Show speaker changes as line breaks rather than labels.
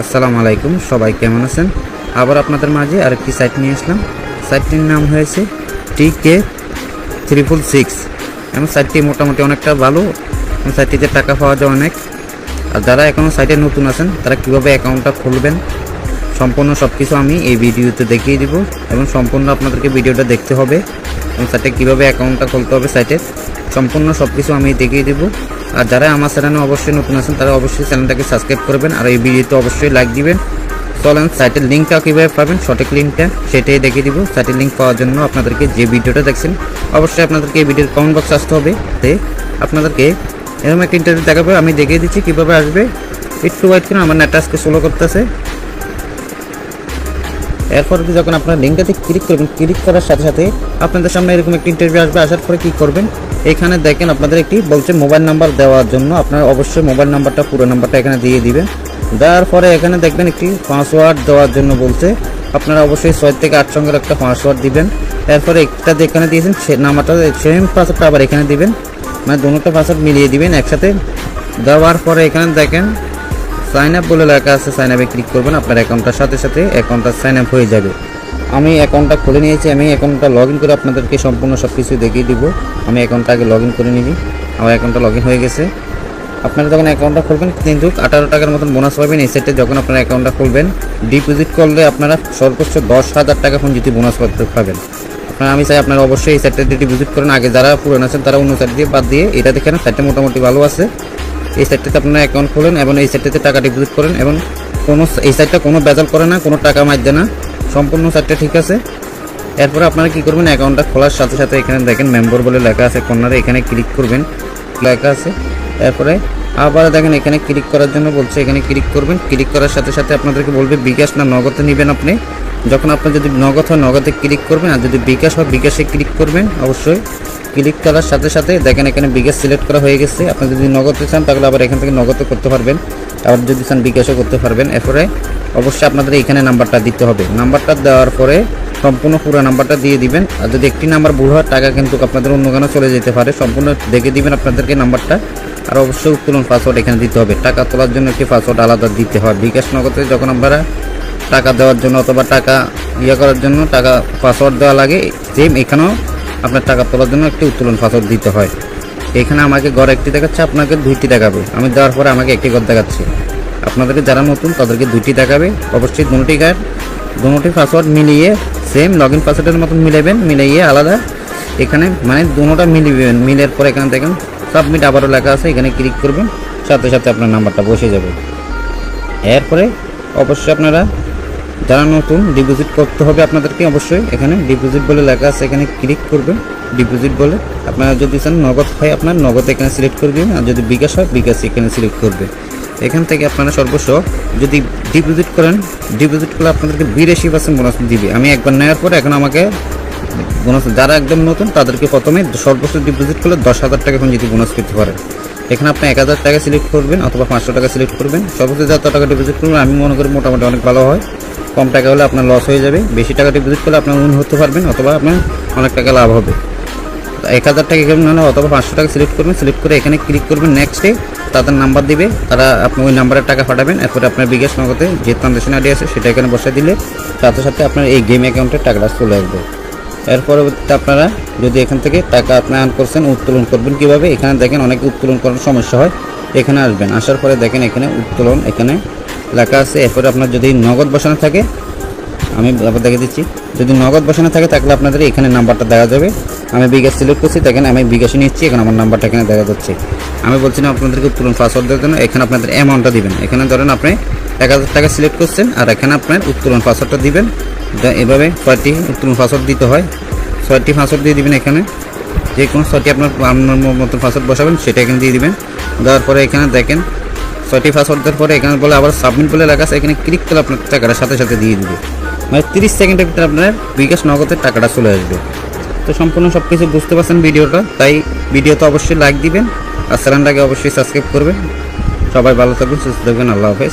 আসসালামু আলাইকুম, সবাই কেমন আছেন? আবার আপনাদের মাঝে আরেকটি সাইট নিয়ে আসলাম। সাইটটির নাম হয়েছে টি কে থ্রি ফুল সিক্স এবং সাইটটি মোটামুটি অনেকটা ভালো। সাইটটিতে টাকা পাওয়া যায় অনেক। আর যারা এখনও সাইটে নতুন আছেন, তারা কীভাবে অ্যাকাউন্টটা খুলবেন সম্পূর্ণ সব কিছু আমি এই ভিডিওতে দেখিয়ে দিব এবং সম্পূর্ণ আপনাদেরকে ভিডিওটা দেখতে হবে এবং সাইটে কীভাবে অ্যাকাউন্টটা খুলতে হবে সাইটে সম্পূর্ণ সব কিছু আমি দেখিয়ে দিব। আর যারা আমার চ্যানেলে অবশ্যই নতুন আছেন, তারা অবশ্যই চ্যানেলটাকে সাবস্ক্রাইব করবেন আর এই ভিডিওতে অবশ্যই লাইক দিবেন। চলেন সাইটের লিঙ্কটা কীভাবে পাবেন, সঠিক লিঙ্কটা সেটাই দেখিয়ে দিব। সাইটের লিঙ্ক পাওয়ার জন্য আপনাদেরকে যে ভিডিওটা দেখছেন, অবশ্যই আপনাদেরকে এই ভিডিওর কমেন্ট বক্সে আসতে হবে। তে আপনাদেরকে এরকম একটা ইন্টারভিউ দেখাবে। আমি দেখিয়ে দিচ্ছি কীভাবে আসবে। একটু ওয়েট করুন, আমার নেট আজকে স্লো করতেছে। এরপর যখন আপনার লিঙ্কটাতে ক্লিক করবেন ক্লিক করার সাথে সাথে আপনাদের সামনে এরকম একটি ইন্টারভিউ আসবে। আসার পরে কী করবেন? এখানে দেখেন আপনাদের একটি বলছে মোবাইল নাম্বার দেওয়ার জন্য আপনার অবশ্যই মোবাইল নাম্বারটা পুরো নাম্বারটা এখানে দিয়ে দিবেন। দেওয়ার পরে এখানে দেখবেন একটি পাসওয়ার্ড দেওয়ার জন্য বলছে। আপনারা অবশ্যই ছয় থেকে আট সঙ্গের একটা পাসওয়ার্ড দিবেন। এরপরে একটা যেখানে দিয়েছেন, সে নাম্বারটা সেম পাসওয়ার্ডটা আবার এখানে দিবেন। মানে দুটো পাসওয়ার্ড মিলিয়ে দিবেন একসাথে। দেওয়ার পরে এখানে দেখেন সাইন আপ বলে লেখা আছে সাইন আপে ক্লিক করবেন, আপনার অ্যাকাউন্টটার সাথে সাথে অ্যাকাউন্টটা সাইন আপ হয়ে যাবে। আমি অ্যাকাউন্টটা খুলে নিয়েছি, আমি অ্যাকাউন্টটা লগ ইন করে আপনাদেরকে সম্পূর্ণ সব কিছু দেখিয়ে দিব। আমি অ্যাকাউন্টটা আগে লগ ইন করে নিবি। আমার অ্যাকাউন্টটা লগ ইন হয়ে গেছে। আপনারা যখন অ্যাকাউন্টটা খুলবেন, কিন্তু আঠারো টাকার মতন বোনাস পাবেন এই সেটে যখন আপনারা অ্যাকাউন্টটা খুলবেন ডিপোজিট করলে আপনারা সর্বোচ্চ দশ হাজার টাকা এখন যদি বোনাস পাবেন। আপনারা, আমি চাই আপনারা অবশ্যই এই সাইটটা ডিপোজিট করেন। আগে যারা পুরান আছেন, তারা অন্য সাইট দিয়ে বাদ দিয়ে, এটা দেখেন সাইটটা মোটামুটি ভালো আছে। এই সাইটটাতে আপনারা অ্যাকাউন্ট খোলেন এবং এই সাইটটাতে টাকা ডিপোজিট করেন এবং কোনো এই সাইটটা কোনো বেজাল করে না, কোনো টাকা মারছে না। সম্পূর্ণ সাইটটা ঠিক আছে। এরপরে আপনারা কি করবেন অ্যাকাউন্টটা খোলার সাথে সাথে এখানে দেখেন মেম্বার বলে লেখা আছে, কর্নারে এখানে ক্লিক করবেন, লেখা আছে। এরপরে আবার দেখেন এখানে ক্লিক করার জন্য বলছে, এখানে ক্লিক করবেন। ক্লিক করার সাথে সাথে আপনাদেরকে বলবে, বিকাশ না, নগদে নেবেন আপনি। যখন আপনি যদি নগদ হয়, নগদে ক্লিক করবেন আর যদি বিকাশ হয়, বিকাশে ক্লিক করবেন, অবশ্যই ক্লিক করার সাথে সাথে দেখেন এখানে বিকাশ সিলেক্ট করা হয়ে গেছে। আপনি যদি নগদে চান, তাহলে আবার এখান থেকে নগদে করতে পারবেন। আবার যদি চান, বিকাশও করতে পারবেন। এরপরে অবশ্যই আপনাদের এখানে নাম্বারটা দিতে হবে। নাম্বারটা দেওয়ার পরে সম্পূর্ণ পুরো নাম্বারটা দিয়ে দিবেন। আর যদি একটি নাম্বার ভুল হয়, টাকা কিন্তু আপনাদের অন্য কেন চলে যেতে পারে। সম্পূর্ণ দেখে দিবেন আপনাদেরকে নাম্বারটা। আর অবশ্যই উত্তোলন পাসওয়ার্ড এখানে দিতে হবে। টাকা তোলার জন্য একটি পাসওয়ার্ড আলাদা দিতে হয়। বিকাশ নগদে যখন আমরা টাকা দেওয়ার জন্য অথবা টাকা ইয়ে করার জন্য টাকা পাসওয়ার্ড দেওয়া লাগে। সেম এখানেও আপনার টাকা তোলার জন্য একটি উত্তোলন পাসওয়ার্ড দিতে হয়। এখানে আমাকে ঘর একটি দেখাচ্ছে, আপনাকে দুইটি দেখাবে। আমি দেওয়ার পরে আমাকে একটি ঘর দেখাচ্ছে। আপনাদেরকে যারা নতুন, তাদেরকে দুইটি দেখাবে। অবশ্যই দুটি গার দুটি পাসওয়ার্ড মিলিয়ে সেম লগ ইন পাসওয়ার্ডের মতন মিলাবেন, মিলাইয়ে আলাদা। এখানে মানে দুটোটা মিলিবেন, মিলের পরে এখানে দেখেন সাবমিট আবারও লেখা আছে, এখানে ক্লিক করবেন, সাথে সাথে আপনার নাম্বারটা বসে যাবে। এরপরে অবশ্যই আপনারা যারা নতুন ডিপোজিট করতে হবে আপনাদেরকে অবশ্যই এখানে ডিপোজিট বলে লেখা আছে, এখানে ক্লিক করবেন। ডিপোজিট বলে আপনারা যদি চান নগদ হয় আপনার নগদ এখানে সিলেক্ট করে দিবেন, আর যদি বিকাশ হয়, বিকাশ এখানে সিলেক্ট করবে। এখান থেকে আপনারা সর্বস্ব যদি ডিপোজিট করেন ডিপোজিট করলে আপনাদেরকে বিরাশি পার্সেন্ট বোনাস দিবে। আমি একবার নেওয়ার পরে এখন আমাকে বোনাস যারা একদম নতুন, তাদেরকে প্রথমে সর্বোচ্চ ডিপোজিট করলে দশ হাজার টাকা এখন যদি বোনাস পেতে পারে এখানে আপনি এক হাজার টাকা সিলেক্ট করবেন অথবা পাঁচশো টাকা সিলেক্ট করবেন। সর্বোচ্চ যত টাকা ডিপোজিট করবেন, আমি মনে করি মোটামুটি অনেক ভালো হয়। কম টাকা হলে আপনার লস হয়ে যাবে। বেশি টাকা ডিপোজিট করলে আপনার উন হতে পারবেন অথবা আপনার অনেক টাকা লাভ হবে। এক হাজার টাকা এখানে না অথবা পাঁচশো টাকা সিলেক্ট করবেন। সিলেক্ট করে এখানে ক্লিক করবেন নেক্সটে তাদের নাম্বার দিবে। তারা আপনি ওই নাম্বারের টাকা পাঠাবেন। এরপরে আপনার বিকাশ নগদে যে ট্রানজাকশন আইডি আছে, সেটা এখানে বসে দিলে সাথে সাথে আপনার এই গেম অ্যাকাউন্টে টাকাটা চলে আসবে। এর পরবর্তীতে আপনারা যদি এখান থেকে টাকা আপনি আর্ন করছেন, উত্তোলন করবেন কীভাবে? এখানে দেখেন অনেক উত্তোলন করার সমস্যা হয়। এখানে আসবেন, আসার পরে দেখেন এখানে উত্তোলন এখানে লেখা আছে। এরপরে আপনার যদি নগদ বসানো থাকে, আমি আবার দেখে দিচ্ছি। যদি নগদ বসানো থাকে, তাহলে আপনাদের এখানে নাম্বারটা দেখা যাবে। আমি বিকাশ সিলেক্ট করছি, দেখেন আমি বিকাশে নিচ্ছি, এখন আমার নাম্বারটা এখানে দেখা যাচ্ছে। আমি বলছি না আপনাদেরকে উত্তোলন পাসওয়ার্ড দেওয়ার জন্য, এখানে আপনাদের অ্যামাউন্টটা দিবেন। এখানে ধরেন আপনি এক হাজার টাকা সিলেক্ট করছেন, আর এখানে আপনার উত্তোলন পাসওয়ার্ডটা দিবেন। এভাবে ছয়টি উত্তোলন পাসওয়ার্ড দিতে হয়। ছয়টি পাসওয়ার্ড দিয়ে দিবেন এখানে। যে কোনো ছয়টি আপনার আপনার মতো পাসওয়ার্ড বসাবেন, সেটা এখানে দিয়ে দিবেন। দেওয়ার পরে এখানে দেখেন, ছয়টি পাসওয়ার্ড দেওয়ার পরে এখানে বলে আবার সাবমিট বলে লেখা আছে, এখানে ক্লিক করলে আপনার টাকাটা সাথে সাথে দিয়ে দিবে। মানে তিরিশ সেকেন্ডের ভিতরে আপনার বিকাশ নগদের টাকাটা চলে আসবে। তো সম্পূর্ণ সব কিছু বুঝতে পারছেন ভিডিওটা, তাই ভিডিওতে অবশ্যই লাইক দিবেন, আর চ্যানেলটাকে অবশ্যই সাবস্ক্রাইব করবেন। সবাই ভালো থাকবেন, সুস্থ থাকবেন, আল্লাহ হাফেজ।